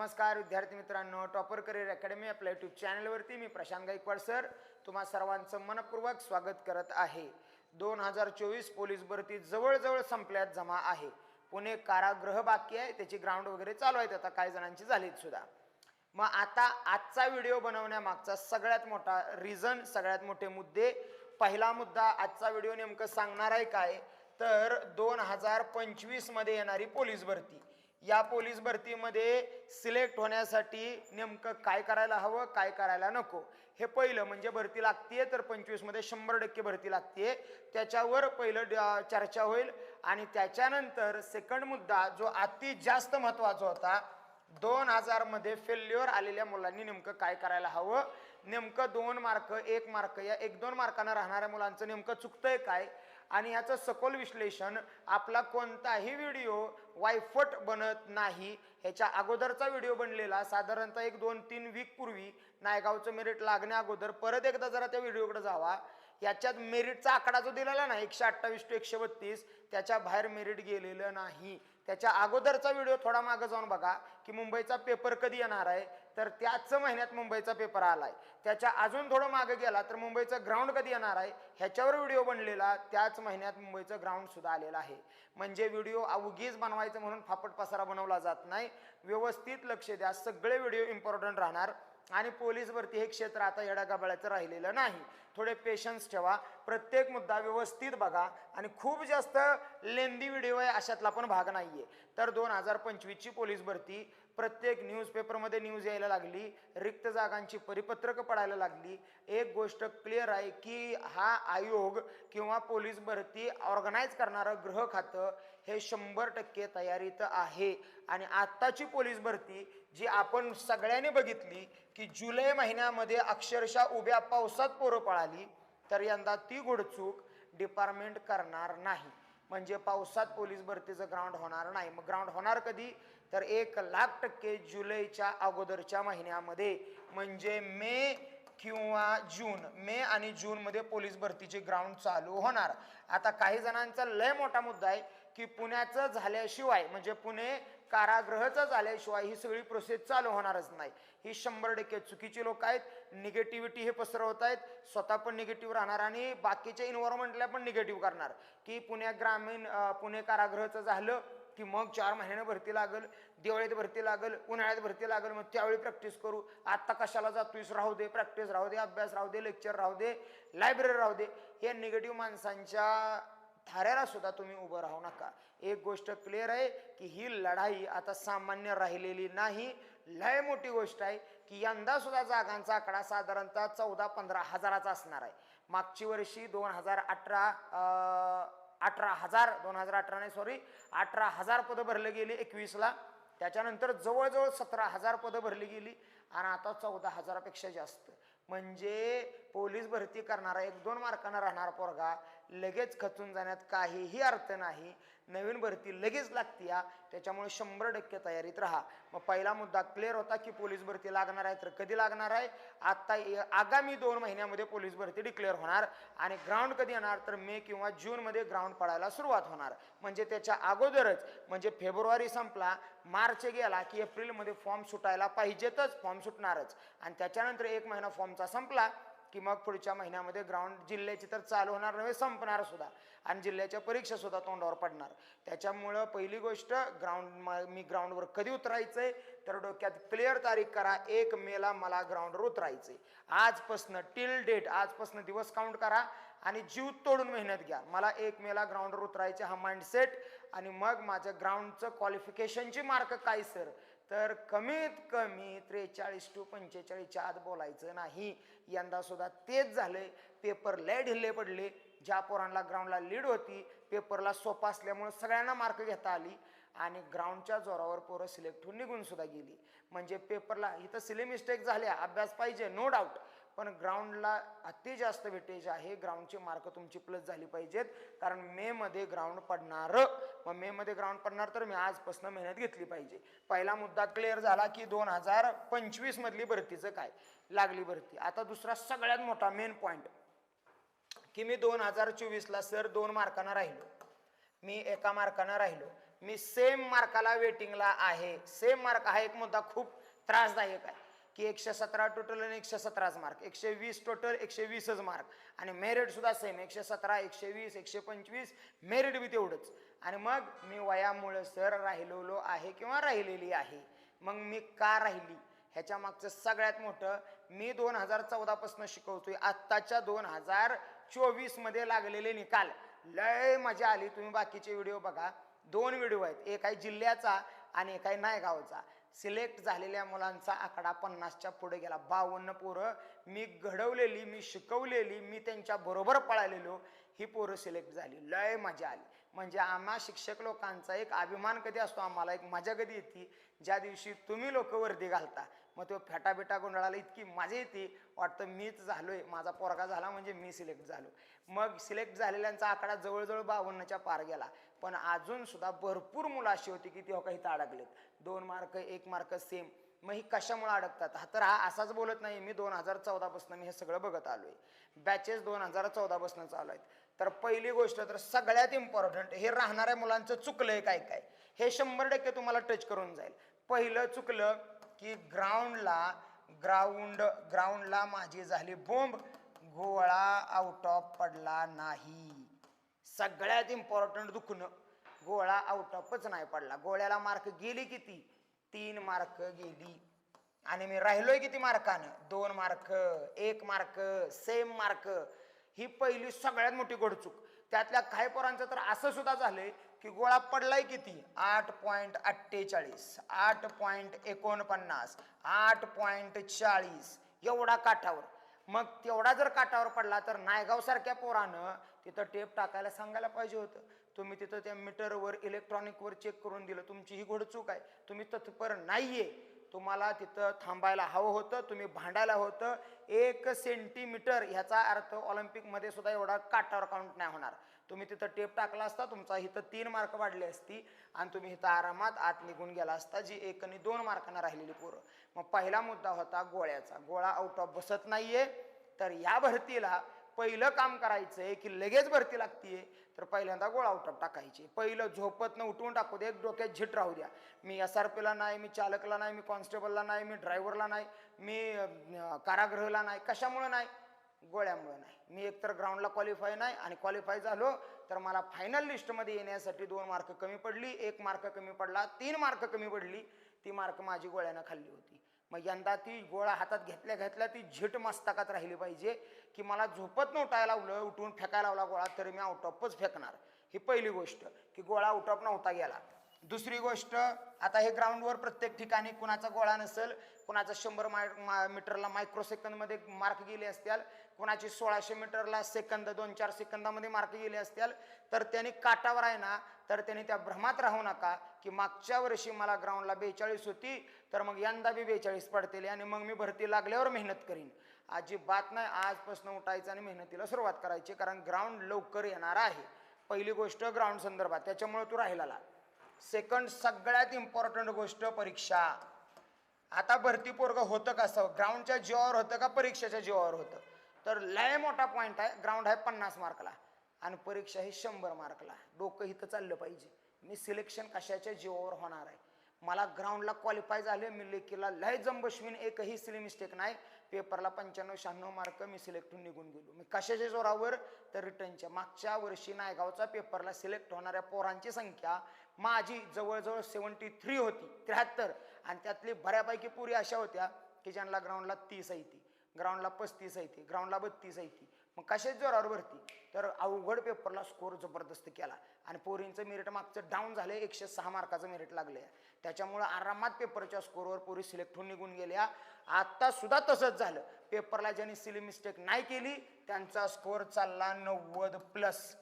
नमस्कार विद्यार्थी मित्रांनो. टॉपर करिअर अकॅडमी आपल्या यूट्यूब चॅनलवरती मी प्रशांत गायकवाड सर. तुम्हा सर्वांचं मनपूर्वक स्वागत करत आहे. दोन हजार चोवीस पोलीस भरती जवळजवळ संपल्यात जमा आहे. पुणे कारागृह बाकी आहे. त्याची ग्राउंड वगैरे चालू आहेत. आता काही जणांची झालीत सुद्धा. मग आता आजचा व्हिडिओ बनवण्यामागचा सगळ्यात मोठा रिझन सगळ्यात मोठे मुद्दे. पहिला मुद्दा आजचा व्हिडिओ नेमकं सांगणार आहे काय? तर दोन हजार पंचवीसमध्ये येणारी पोलीस भरती. या पोलीस भरतीमध्ये सिलेक्ट होण्यासाठी नेमकं काय करायला हवं काय करायला नको? हे पहिलं म्हणजे भरती लागतीये तर पंचवीसमध्ये शंभर टक्के भरती लागतीये. त्याच्यावर पहिलं ड- चर्चा होईल. आणि त्याच्यानंतर सेकंड मुद्दा जो अति जास्त महत्त्वाचा होता दोन हजारमध्ये फेल्युअर आलेल्या मुलांनी नेमकं काय करायला हवं? नेमकं दोन मार्क एक मार्क या एक दोन मार्कानं राहणाऱ्या मुलांचं नेमकं चुकतंय काय? आणि याचं सखोल विश्लेषण आपला कोणताही व्हिडिओ वायफट बनत नाही. ह्याच्या अगोदरचा व्हिडिओ बनलेला साधारणतः एक दोन तीन वीक पूर्वी नायगावचं मेरिट लागण्या अगोदर परत एकदा जरा त्या व्हिडिओकडे जावा. याच्यात मेरिटचा आकडा जो दिलेला ना एकशे अठ्ठावीस टू एकशे बत्तीस त्याच्या बाहेर मेरिट गेलेलं नाही. त्याच्या अगोदरचा व्हिडिओ थोडा मागं जाऊन बघा की मुंबईचा पेपर कधी येणार आहे? तर त्याच महिन्यात मुंबईचा पेपर आलाय. त्याच्या अजून थोडं मागं गेला तर मुंबईचं ग्राउंड कधी येणार आहे? ह्याच्यावर व्हिडिओ बनलेला त्याच महिन्यात मुंबईचं ग्राउंड सुद्धा आलेलं आहे. म्हणजे व्हिडिओ अवघीच बनवायचं म्हणून फापट पसारा बनवला जात नाही. व्यवस्थित लक्ष द्या सगळे व्हिडिओ इम्पॉर्टंट राहणार. आणि पोलीस भरती हे क्षेत्र आता येडागाबाळ्याचं राहिलेलं नाही. थोडे पेशन्स ठेवा. प्रत्येक मुद्दा व्यवस्थित बघा. आणि खूप जास्त लेंदी व्हिडिओ आहे अशातला पण भाग नाही आहे तर दोन हजार पंचवीसची पोलीस भरती प्रत्येक न्यूजपेपरमध्ये न्यूज यायला लागली रिक्त जागांची परिपत्रकं पडायला लागली. एक गोष्ट क्लिअर आहे की हा आयोग किंवा पोलीस भरती ऑर्गनाईज करणारं गृह खातं हे शंभर टक्के तयारीत आहे. आणि आत्ताची पोलीस भरती जी आपण सगळ्यांनी बघितली की जुलै महिन्यामध्ये अक्षरशः उभ्या पावसात पोरं पळाली तर यंदा ती गुडचूक डिपार्टमेंट करणार नाही. म्हणजे पावसात पोलीस भरतीचं ग्राउंड होणार नाही. मग ग्राउंड होणार कधी? तर एक लाख टक्के जुलैच्या अगोदरच्या महिन्यामध्ये. म्हणजे मे किंवा जून. मे आणि जूनमध्ये पोलीस भरतीचे ग्राउंड चालू होणार. आता काही जणांचा लय मोठा मुद्दा आहे की पुण्याचं झाल्याशिवाय म्हणजे पुणे कारागृहाचं झाल्याशिवाय ही सगळी प्रोसेस चालू होणारच नाही. ही शंभर टक्के चुकीची लोक आहेत. निगेटिव्हिटी हे पसरवत आहेत. स्वतः पण निगेटिव्ह राहणार आणि बाकीच्या इन्व्हायरमेंटला पण निगेटिव्ह करणार. की पुण्या ग्रामीण पुणे कारागृहाचं झालं की मग चार महिन्यानं भरती लागल दिवाळीत भरती लागल उन्हाळ्यात भरती लागल मग त्यावेळी प्रॅक्टिस करू. आत्ता कशाला जातोयस? राहू दे. प्रॅक्टिस राहू दे. अभ्यास राहू दे. लेक्चर राहू दे. लायब्ररी राहू दे. हे निगेटिव्ह माणसांच्या थाऱ्याला सुद्धा तुम्ही उभं राहू नका. एक गोष्ट क्लिअर आहे की ही लढाई आता सामान्य राहिलेली नाही. लय मोठी गोष्ट आहे की यंदा सुद्धा जागांचा आकडा साधारणतः चौदा पंधरा हजाराचा असणार आहे. मागची वर्षी दोन हजार अठरा अठरा हजार दोन हजार अठरा नाही सॉरी अठरा हजार पदं भरले गेली एकवीसला. त्याच्यानंतर जवळजवळ सतरा हजार पदं भरली गेली आणि आता चौदा हजारापेक्षा जास्त. म्हणजे पोलीस भरती करणारा एक दोन मार्कानं राहणारा पोरगा लगेच खचून जाण्यात काहीही अर्थ नाही. नवीन भरती लगेच लागते या. त्याच्यामुळे शंभर टक्के तयारीत राहा. मग पहिला मुद्दा क्लिअर होता की पोलीस भरती लागणार आहे तर कधी लागणार आहे? आत्ता आगामी दोन महिन्यामध्ये पोलीस भरती डिक्लेअर होणार आणि ग्राउंड कधी येणार? तर मे किंवा जूनमध्ये ग्राउंड पडायला सुरुवात होणार. म्हणजे त्याच्या अगोदरच म्हणजे फेब्रुवारी संपला मार्च गेला की एप्रिलमध्ये फॉर्म सुटायला पाहिजेतच फॉर्म सुटणारच. आणि त्याच्यानंतर एक महिना फॉर्मचा संपला की मग पुढच्या महिन्यामध्ये ग्राउंड जिल्ह्याची तर चालू होणार नव्हे संपणार सुद्धा. आणि जिल्ह्याच्या परीक्षा सुद्धा तोंडावर पडणार. त्याच्यामुळं पहिली गोष्ट ग्राउंड मी ग्राउंडवर कधी उतरायचंय? तर डोक्यात क्लिअर तारीख करा. एक मेला मला ग्राउंडवर उतरायचंय. आजपासनं टिल डेट आजपासनं दिवस काउंट करा. आणि जीव तोडून मेहनत घ्या. मला एक मेला ग्राउंडवर उतरायचे हा माइंडसेट आणि मग माझ्या ग्राउंडचं क्वालिफिकेशनची मार्क काय सर तर कमीत कमी त्रेचाळीस टू पंचेचाळीसच्या आत बोलायचं नाही. यंदा सुद्धा तेच झालंय. पेपर लय ढिल्ले पडले. ज्या पोरांना ग्राउंडला लीड होती पेपरला सोपा असल्यामुळे सगळ्यांना मार्क घेता आली. आणि ग्राउंडच्या जोरावर पोरं सिलेक्ट होऊन निघून सुद्धा गेली. म्हणजे पेपरला इथं सिले मिस्टेक झाल्या अभ्यास पाहिजे नो डाऊट पण ग्राउंडला अति जास्त वेटेज आहे. ग्राउंडचे मार्क तुमची प्लस झाली पाहिजेत. कारण मेमध्ये ग्राउंड पडणार. मग मेमध्ये ग्राउंड पडणार तर मी आजपासून मेहनत घेतली पाहिजे. पहिला मुद्दा क्लिअर झाला की दोन हजार पंचवीसमधली भरतीचं काय? लागली भरती. आता दुसरा सगळ्यात मोठा मेन पॉईंट की मी दोन हजार चोवीसला सर दोन मार्कांना राहिलो. मी एका मार्कानं राहिलो. मी सेम मार्काला वेटिंगला आहे. सेम मार्क हा एक मुद्दा खूप त्रासदायक आहे. की एकशे सतरा टोटल आणि एकशे सतराच मार्क एकशे वीस टोटल एकशे वीसच मार्क आणि मेरिटसुद्धा सेम एकशे सतरा एकशे वीस एकशे पंचवीस मेरिट बी तेवढंच. आणि मग मी वयामुळं सर राहिलेलो आहे किंवा राहिलेली आहे. मग मी का राहिली? ह्याच्या मागचं सगळ्यात मोठं मी दोन हजार चौदापासून शिकवतोय. आत्ताच्या दोन हजार चोवीसमध्ये लागलेले निकाल. लय मजा आली. तुम्ही बाकीचे व्हिडिओ बघा. दोन व्हिडिओ आहेत. एक आहे जिल्ह्याचा आणि एक आहे नायगावचा. सिलेक्ट झालेल्या मुलांचा आकडा पन्नासच्या पुढे गेला. बावन्न पोरं मी घडवलेली मी शिकवलेली मी त्यांच्या बरोबर पळालेलो ही पोरं सिलेक्ट झाली. लय मजा आली. म्हणजे आम्हा शिक्षक लोकांचा एक अभिमान कधी असतो आम्हाला? एक मजा कधी येते? ज्या दिवशी तुम्ही लोक वर्दी घालता मग तो फेटाबिटा गोंधळाला इतकी मजा येते. वाटतं मीच झालो आहे माझा पोरगा झाला म्हणजे मी सिलेक्ट झालो. मग सिलेक्ट झालेल्यांचा आकडा जवळजवळ बावन्नच्या पार गेला. पण अजूनसुद्धा भरपूर मुलं अशी होती की ती हो काही अडकलेत. दोन मार्क एक मार्क सेम मग ही कशामुळे अडकतात? हा तर हा असाच बोलत नाही मी दोन हजार चौदापासून मी हे सगळं बघत आलो आहे बॅचेस दोन हजार चौदापासून चालू आहेत. तर पहिली गोष्ट तर सगळ्यात इम्पॉर्टंट हे राहणाऱ्या मुलांचं चुकलं आहे काय काय? हे शंभर टक्के तुम्हाला टच करून जाईल. पहिलं चुकलं की ग्राउंडला ग्राउंड ग्राउंडला माझी झाली बोंब. गोळा आउट ऑफ पडला नाही. सगळ्यात इम्पॉर्टंट दुखणं. गोळा आउट ऑफच नाही पडला. गोळ्याला मार्क गेली किती? तीन मार्क गेली. आणि मी राहिलोय किती मार्कानं दोन मार्क एक मार्क सेम मार्क ही पहिली सगळ्यात मोठी गोडचूक त्यातल्या काही पोरांचं तर असं सुद्धा झालंय की गोळा पडलाय किती? आठ पॉईंट अठ्ठेचाळीस आठ पॉईंट एकोणपन्नास आठ पॉईंट चाळीस. एवढा काठावर. मग तेवढा जर काठावर पडला तर नायगावसारख्या पोरानं तिथं टेप टाकायला सांगायला पाहिजे होतं. तुम्ही तिथं त्या मीटरवर इलेक्ट्रॉनिकवर चेक करून दिलं. तुमची ही घोडचूक आहे. तुम्ही तत्पर नाहीये. तुम्हाला तिथं थांबायला हवं होतं. तुम्ही भांडायला होतं. एक सेंटीमीटर ह्याचा अर्थ ऑलिम्पिकमध्ये सुद्धा एवढा काटावर काउंट नाही होणार. तुम्ही तिथं टेप टाकला असता तुमचा इथं तीन मार्क वाढले असती आणि तुम्ही इथं आरामात आत निघून गेला असता जी एक आणि दोन मार्कानं राहिलेली पोरं. मग पहिला मुद्दा होता गोळ्याचा. गोळा आउट ऑफ बसत नाहीये. तर या भरतीला पहिलं काम करायचंय की लगेच भरती लागतीये. तर पहिल्यांदा गोळा आउट ऑफ टाकायची. पहिलं झोपतनं उठवून टाकू दे एक डोक्यात झिट राहू द्या. मी एस आर पीला नाही मी चालकला नाही मी कॉन्स्टेबलला नाही मी ड्रायव्हरला नाही मी कारागृहाला कारागृहला नाही कशामुळं नाही? गोळ्यामुळे नाही. मी एकतर ग्राउंडला क्वालिफाय नाही आणि क्वालिफाय झालो तर मला फायनल लिस्टमध्ये येण्यासाठी दोन मार्क कमी पडली. एक मार्क कमी पडला तीन मार्क कमी पडली. ती मार्क माझी गोळ्यानं खाल्ली होती. मग यंदा ती गोळा हातात घेतल्या घेतल्या ती झिट मस्तकात राहिली पाहिजे की मला झोपत न उठायला लावलं उठून फेकायला लावला गोळा तरी मी आउट ऑफच फेकणार. ही पहिली गोष्ट की गोळा आउट ऑफ नव्हता गेला. दुसरी गोष्ट आता हे ग्राउंडवर प्रत्येक ठिकाणी कुणाचा गोळा नसेल कुणाचा शंभर माय मा मीटरला मायक्रो सेकंदमध्ये मार्क गेले असतील कुणाची सोळाशे मीटरला सेकंद दोन चार सेकंदामध्ये मार्क गेले असतील तर त्यांनी काटावर आहे ना तर त्यांनी त्या भ्रमात राहू नका की मागच्या वर्षी मला ग्राउंडला बेचाळीस होती तर मग यंदा बी बेचाळीस पडतील आणि मग मी भरती लागल्यावर मेहनत करीन. अजिबात नाही आजपासून उठायचं आणि मेहनतीला सुरुवात करायची कारण ग्राउंड लवकर येणार आहे. पहिली गोष्ट ग्राउंड संदर्भात त्याच्यामुळे तू राहिला सेकंड सगळ्यात इम्पॉर्टंट गोष्ट परीक्षा. आता भरती पोरग होतं कसं ग्राउंडच्या जीवावर होतं का? परीक्षेच्या जीवावर होतं. तर लय मोठा पॉईंट आहे. ग्राउंड आहे पन्नास मार्कला. आणि परीक्षा ही शंभर मार्कला. डोकं इथं चाललं पाहिजे. मी सिलेक्शन कशाच्या जीवावर होणार आहे? मला ग्राउंडला क्वालिफाय झाले मी लेकीला लय जमबश्विन एकही सिली मिस्टेक नाही. पेपरला पंच्याण्णव शहाण्णव मार्क मी सिलेक्ट होऊन निघून गेलो. मी कशाच्या जोरावर? तर रिटर्नच्या मागच्या वर्षी नायगावचा पेपरला सिलेक्ट होणाऱ्या पोरांची संख्या माझी जवळजवळ सेवन्टी थ्री होती त्र्याहत्तर. आणि त्यातली बऱ्यापैकी पुरी अशा होत्या की ज्यांना ग्राउंडला तीस आहे ती ग्राउंडला पस्तीस आहे ती ग्राउंडला बत्तीस आहे ती मग कशाच जोरावर भरती? तर अवघड पेपरला स्कोर जबरदस्त केला. आणि पोरींचं मेरिट मागचं डाऊन झालं एकशे सहा मार्काचं मेरिट आहे त्याच्यामुळं आरामात पेपरच्या स्कोरवर पोरी सिलेक्ट होऊन निघून गेल्या. आत्तासुद्धा तसंच झालं. पेपरला ज्यांनी सिली मिस्टेक नाही केली त्यांचा स्कोर चालला नव्वद प्लस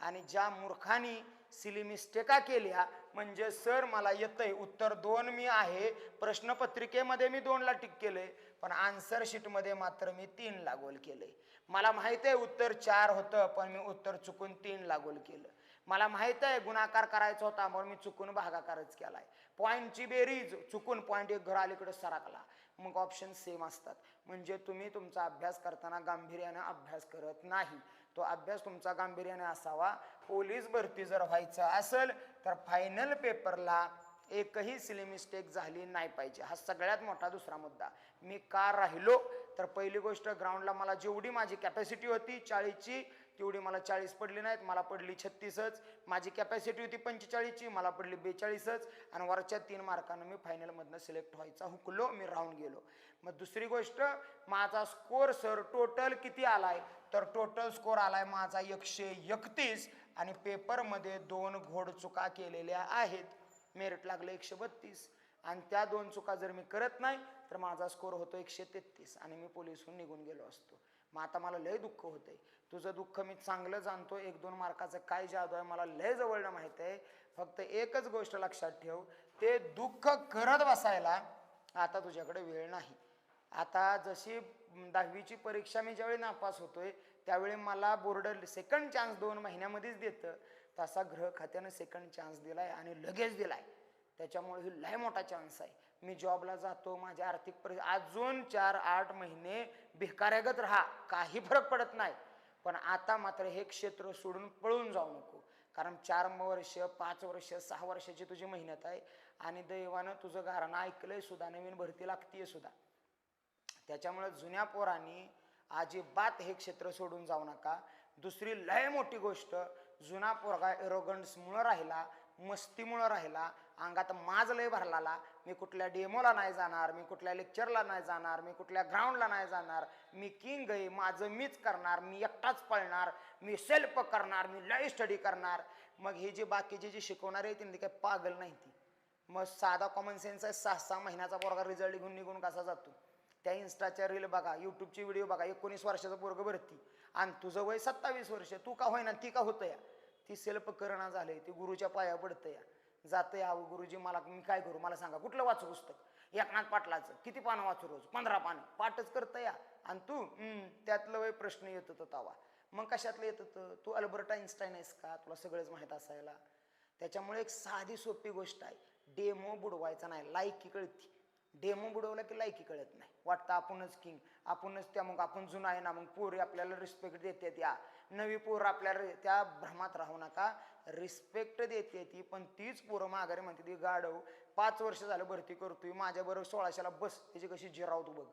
आणि ज्या मूर्खानी सिली मिस्टेका केल्या? म्हणजे सर मला येतंय. उत्तर दोन मी आहे. प्रश्नपत्रिकेमध्ये मी दोनला टिक केले पण आन्सर शीटमध्ये मात्र मी तीन लागोल केलंय. मला माहीत आहे उत्तर चार होतं पण मी उत्तर चुकून तीन लागोल केलं. मला माहीत आहे गुणाकार करायचा होता म्हणून मी चुकून भागाकारच केलाय. पॉईंटची बेरीज चुकून पॉईंट एक घर अलीकडे सरकला. मग ऑप्शन सेम असतात. म्हणजे तुम्ही तुमचा अभ्यास करताना गांभीर्यानं अभ्यास करत नाही. तो अभ्यास तुमचा गांभीर्याने असावा. पोलीस भरती जर व्हायचं असेल तर फायनल पेपरला एकही सिली मिस्टेक झाली नाही पाहिजे. हा सगळ्यात मोठा दुसरा मुद्दा. मी का राहिलो? तर पहिली गोष्ट ग्राउंडला मला जेवढी माझी कॅपॅसिटी होती चाळीसची तेवढी मला चाळीस पडली नाहीत. मला पडली छत्तीसच. माझी कॅपॅसिटी होती पंचेचाळीसची मला पडली बेचाळीसच. आणि वरच्या तीन मार्कानं मी फायनलमधनं सिलेक्ट व्हायचा हुकलो मी राहून गेलो. मग दुसरी गोष्ट माझा स्कोर सर टोटल किती आला आहे तर टोटल स्कोर आहे माझा एकशे एकतीस. आणि पेपरमध्ये दोन घोड चुका केलेल्या आहेत. मेरिट लागलं एकशे बत्तीस. आणि त्या दोन चुका जर मी करत नाही तर माझा स्कोर होतो एकशे तेहतीस. आणि मी पोलिसहून निघून गेलो असतो. मग आता मला लय दुःख होतंय. तुझं दुःख मी चांगलं जाणतो एक दोन मार्काचं काय जादू आहे मला लय जवळनं माहीत आहे. फक्त एकच गोष्ट लक्षात ठेव. ते दुःख करत बसायला आता तुझ्याकडे वेळ नाही. आता जशी दहावीची परीक्षा मी ज्यावेळी नापास होतोय त्यावेळी मला बोर्ड सेकंड चान्स दोन महिन्यामध्येच देतं. तसा ग्रह खात्यानं सेकंड चान्स दिला आहे आणि लगेच दिला आहे त्याच्यामुळे ही लय मोठा चान्स आहे. मी जॉबला जातो माझी आर्थिक परिस्थिती अजून चार आठ महिने भिकाऱ्यागत राहा. काही फरक पडत नाही. पण आता मात्र हे क्षेत्र सोडून पळून जाऊ नको. कारण चार वर्ष पाच वर्ष सहा वर्षाची तुझी मेहनत आहे. आणि दैवानं तुझं घराणं ऐकलंय सुद्धा. नवीन भरती लागतीये सुद्धा. त्याच्यामुळे जुन्या पोरांनी अजिबात हे क्षेत्र सोडून जाऊ नका. दुसरी लय मोठी गोष्ट जुना पोरगा एरोगन्समुळं राहिला मस्तीमुळं राहिला अंगात माज लय भरलाला मी कुठल्या डेमोला नाही जाणार मी कुठल्या लेक्चरला नाही जाणार मी कुठल्या ग्राउंडला नाही जाणार मी किंग आहे माझं मीच करणार मी एकटाच पळणार मी सेल्फ करणार मी लय स्टडी करणार. मग हे जे बाकीचे जे शिकवणारे आहे त्यांनी काही पागल नाही ती. मग साधा कॉमन सेन्स आहे सहा सहा महिन्याचा पोरगा रिझल्ट घेऊन निघून कसा जातो? त्या इन्स्टाच्या रील बघा यूट्यूबची व्हिडिओ बघा एकोणीस वर्षाचं पोरग भरती. आणि तुझं वय सत्तावीस वर्ष तू का होईना ती का होतं या ती सेल्फ करणा झालंय ती गुरुच्या पाया पडतं या जातं या गुरुजी मला मी काय करू? मला सांगा कुठलं वाचू पुस्तक? एकनाथ पाटलाचं किती पानं वाचू रोज? पंधरा पानं. पाठच करतं या. आणि तू त्यातलं वय प्रश्न येत होतं तवा. मग कशातलं येत होतं? तू अल्बर्ट आईन्स्टाईन आहेस का? तुला सगळंच माहीत असायला. त्याच्यामुळे एक साधी सोपी गोष्ट आहे. डेमो बुडवायचा नाही. लायकी कळती. डेमो बुडवला की लायकी कळत नाही. वाटतं आपणच किंग आपणच त्या मग आपण जुना आहे ना मग पोरी आपल्याला रिस्पेक्ट देते त्या नवी पोर आपल्याला त्या भ्रमात राहू नका. रिस्पेक्ट देते ती पण तीच पोरं माघारी म्हणते ती गाडव पाच वर्ष झालं भरती करतोय माझ्याबरोबर सोळाशेला बस त्याची कशी जिराव तू बघ.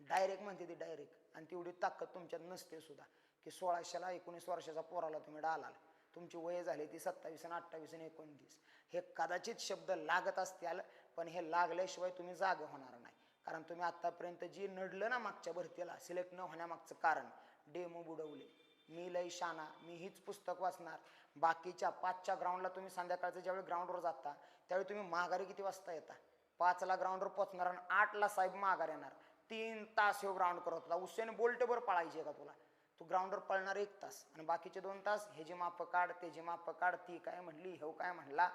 डायरेक्ट म्हणते ती डायरेक्ट आणि तेवढी ताकद तुमच्यात नसते सुद्धा की सोळाशेला एकोणीस वर्षाचा पोराला तुम्ही डालाल. तुमची वय झाली ती सत्तावीस आणि अठ्ठावीस आणि एकोणतीस. हे कदाचित शब्द लागत असतील पण हे लागल्याशिवाय तुम्ही जाग होणार नाही. कारण तुम्ही आतापर्यंत जी नडलं ना मागच्या भरतीला सिलेक्ट न होण्यामागचं कारण डेमो बुडवले. मी लय शाना मी हीच पुस्तक वाचणार. बाकीच्या पाचच्या ग्राउंडला तुम्ही संध्याकाळचं ज्यावेळी ग्राउंडवर जाता त्यावेळी तुम्ही माघारी किती वाजता येता? पाचला ग्राउंडवर पोचणार आणि आठला साहेब माघार येणार. तीन तास हे ग्राउंड करत होता. उसेन बोल्टभर पळायचे का तुला? तू ग्राउंडवर पळणार एक तास आणि बाकीचे दोन तास हे जे माप काढ ते जे माप काढ ती काय म्हणली हे काय म्हणला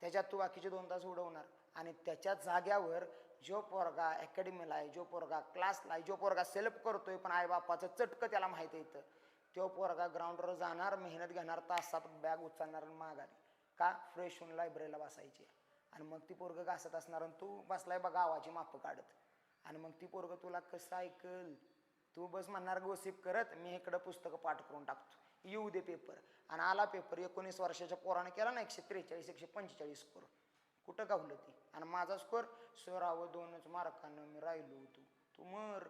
त्याच्यात तू बाकीचे दोन तास उडवणार. आणि त्याच्या जाग्यावर जो पोरगा अकॅडमीला आहे जो पोरगा क्लासला आहे जो पोरगा सेल्फ करतोय पण आईबापाचं चटकं त्याला माहिती येतं तो पोरगा ग्राउंडवर जाणार मेहनत घेणार तासात बॅग उचलणार आणि माघारी. का? फ्रेश होऊन लायब्ररीला बसायची. आणि मग ती पोरगं घासत असणार आणि तू बसलाय बा गावाची मापं काढत. आणि मग ती पोरगं तुला कसं ऐकल? तू बस म्हणणार गोसिप करत मी इकडं पुस्तकं पाठ करून टाकतो. येऊ दे पेपर आणि आला पेपर एकोणीस वर्षाच्या पोराने केला ना एकशे त्रेचाळीस एकशे पंचेचाळीस स्कोर कुठं गावलं ती? आणि माझा स्कोर सोळावं दोनच मार्कानं मी राहिलो होतो. तू मर.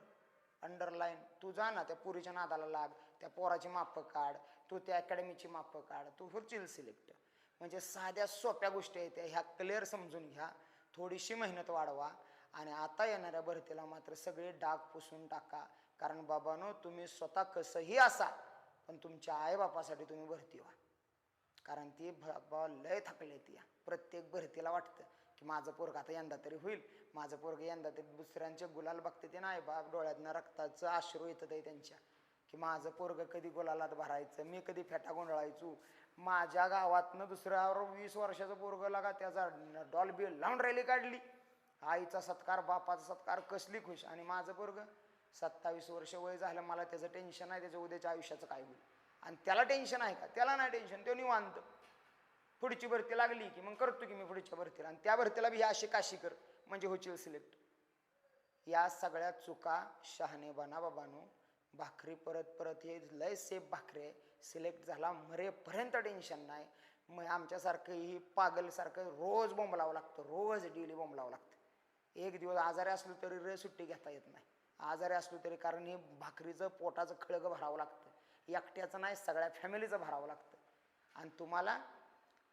अंडरलाईन तू जा ना त्या पुरीच्या नादाला लाग. त्या पोराची मापं काढ. तू त्या अकॅडमीची मापं काढ. तू होशील सिलेक्ट म्हणजे साध्या सोप्या गोष्टी आहेत त्या. ह्या क्लिअर समजून घ्या. थोडीशी मेहनत वाढवा. आणि आता येणाऱ्या भरतीला मात्र सगळे डाग पुसून टाका. कारण बाबानो तुम्ही स्वतः कसंही असा पण तुमच्या आईबापासाठी तुम्ही भरती व्हा. कारण ती बाबा लय थकले ती. प्रत्येक भरतीला वाटतं की माझं पोरग आता यंदा तरी होईल. माझं पोरग यंदा तरी दुसऱ्यांचे गुलाल बघते ते नाही बाप डोळ्यातनं रक्ताचं आश्रू येतं आहे त्यांच्या. की माझं पोरग कधी गुलालात भरायचं? मी कधी फेटा गोंधळायचो? माझ्या गावातनं दुसऱ्यावर वीस वर्षाचं पोरग लागा त्याचा डॉल बिल लावून रॅली काढली. आईचा सत्कार बापाचा सत्कार कसली खुश. आणि माझं पोरग सत्तावीस वर्ष वय झालं मला त्याचं टेन्शन आहे त्याच्या उद्याच्या आयुष्याचं काय होईल? आणि त्याला टेन्शन आहे का? त्याला नाही टेन्शन तो निवांत. पुढची भरती लागली की मग करतो की मी पुढच्या भरतीला. आणि त्या भरतीला बी अशी काशी कर. म्हणजे होशील सिलेक्ट या सगळ्या चुका शहाणे बना बाबानो. भाकरी परत परत हे लय सेफ भाकरे सिलेक्ट झाला मरेपर्यंत टेन्शन नाही. मग आमच्यासारखं ही पागलसारखं रोज बोंबलावं लागतं. रोज डेली बोंबलावं लागतं. एक दिवस आजारी असलो तरी रे सुट्टी घेता येत नाही. आजारी असलो तरी कारण हे भाकरीचं पोटाचं खळगं भरावं लागतं. एकट्याचं नाही सगळ्या फॅमिलीचं भरावं लागतं. आणि तुम्हाला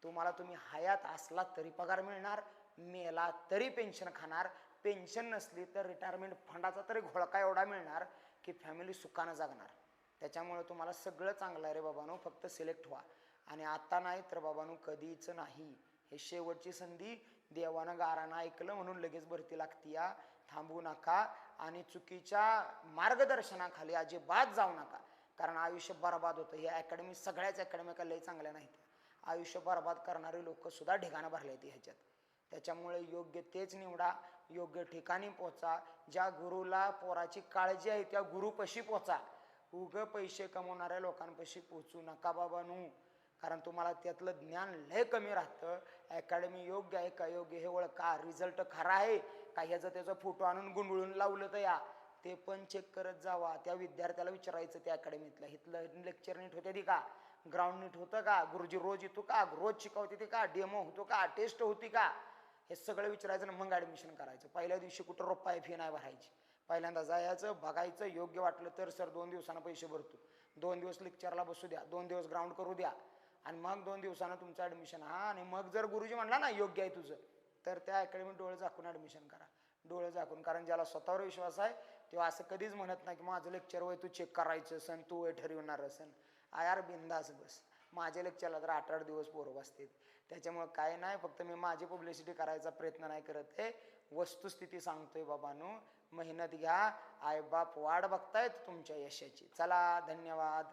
तुम्हाला तुम्ही हयात असला तरी पगार मिळणार मेला तरी पेन्शन खाणार पेन्शन नसली तर रिटायरमेंट फंडाचा तरी घोळका एवढा मिळणार की फॅमिली सुखानं जगणार. त्याच्यामुळे तुम्हाला सगळं चांगलं आहे रे बाबानो फक्त सिलेक्ट व्हा. आणि आता नाही तर बाबानो कधीच नाही. हे शेवटची संधी देवानं गारानं ऐकलं म्हणून लगेच भरती लागती या थांबू नका आणि चुकीच्या मार्गदर्शनाखाली अजिबात जाऊ नका. कारण आयुष्य बरबाद होतं. या अकॅडमी सगळ्याच अकॅडमिका लई लय चांगल्या नाहीत. आयुष्य बरबाद करणारे लोकसुद्धा ढिगाणं भरले आहेत ह्याच्यात. त्याच्यामुळे योग्य तेच निवडा योग्य ठिकाणी पोचा ज्या गुरुला पोराची काळजी आहे त्या गुरुपशी पोचा. उग पैसे कमवणाऱ्या लोकांपाशी पोचू नका बाबा नू. कारण तुम्हाला त्यातलं ज्ञान लय कमी राहतं. अकॅडमी योग्य आहे का योग्य हे ओळखा. रिझल्ट खरा आहे. का ह्याचं त्याचा फोटो आणून गुंडळून लावलं तर या. ते पण चेक करत जावा. त्या विद्यार्थ्याला विचारायचं त्या अकॅडमीतलं इथलं लेक्चर नीट होते ती का? ग्राउंड नीट होतं का? गुरुजी रोज येतो का? रोज शिकवते ते का? डेमो होतो का? टेस्ट होती का? हे सगळं विचारायचं आणि मग ॲडमिशन करायचं. पहिल्या दिवशी कुठं रुपये फी नाही भरायची. पहिल्यांदा जायचं बघायचं योग्य वाटलं तर सर दोन दिवसानं पैसे भरतो. दोन दिवस लेक्चरला बसू द्या. दोन दिवस ग्राउंड करू द्या. आणि मग दोन दिवसानं तुमचं ॲडमिशन हा आणि मग जर गुरुजी म्हणला ना योग्य आहे तुझं तर त्या अकॅडमीत डोळे झाकून ॲडमिशन करा. डोळे झाकून कारण ज्याला स्वतःवर विश्वास आहे तेव्हा असं कधीच म्हणत नाही की माझं लेक्चर वय तू चेक करायचं सण तू वय ठरविणार सण आयार बिंदास बस. माझ्या लेक्चरला तर आठ आठ दिवस पोरं बसतील त्याच्यामुळं काय नाही फक्त मी माझी पब्लिसिटी करायचा प्रयत्न नाही करत आहे. वस्तुस्थिती सांगतोय बाबांनो. मेहनत घ्या. आईबाप वाट बघतायत तुमच्या यशाची. चला धन्यवाद.